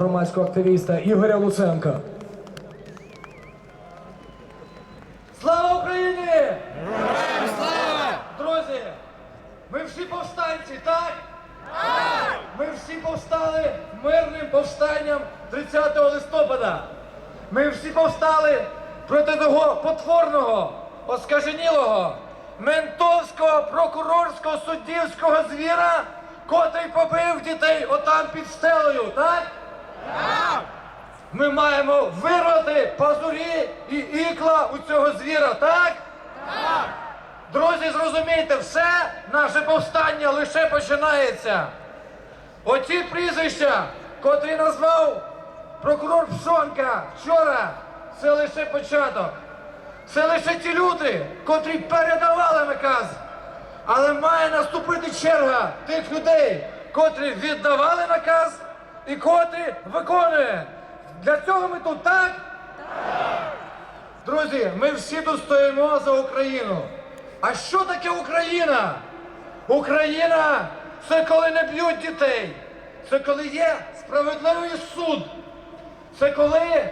громадського активіста Ігоря Луценка. Слава Україні! Слава! Друзі, ми всі повстанці, так? Так! Ми всі повстали мирним повстанням 30 листопада. Ми всі повстали проти того потворного, оскаженілого, ментовського, прокурорського, суддівського звіра, котрий побив дітей отам під стелею, так? Ми маємо вирвати пазурі і ікла у цього звіра, так? Так! Друзі, зрозумійте, все наше повстання лише починається. Оці прізвища, котрі назвав прокурор Пшонка вчора, це лише початок. Це лише ті люди, котрі передавали наказ. Але має наступити черга тих людей, котрі віддавали наказ і котрі виконує. Для цього ми тут так? Друзі, ми всі тут стоїмо за Україну. А що таке Україна? Україна це коли не б'ють дітей. Це коли є справедливий суд. Це коли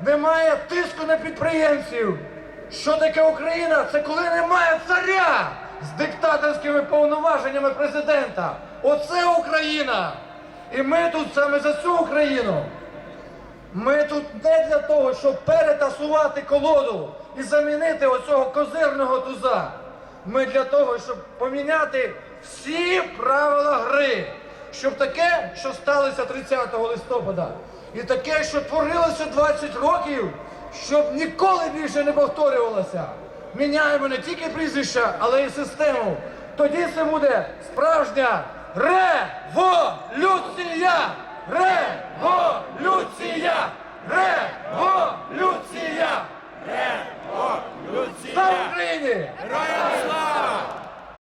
немає тиску на підприємців. Що таке Україна? Це коли немає царя з диктаторськими повноваженнями президента. Оце Україна. І ми тут саме за цю Україну. Ми тут не для того, щоб перетасувати колоду і замінити оцього козирного туза. Ми для того, щоб поміняти всі правила гри. Щоб таке, що сталося 30 листопада, і таке, що творилося 20 років, щоб ніколи більше не повторювалося. Міняємо не тільки прізвища, але й систему. Тоді це буде справжня революція! Революція! Революція! Революція! Україні! Героям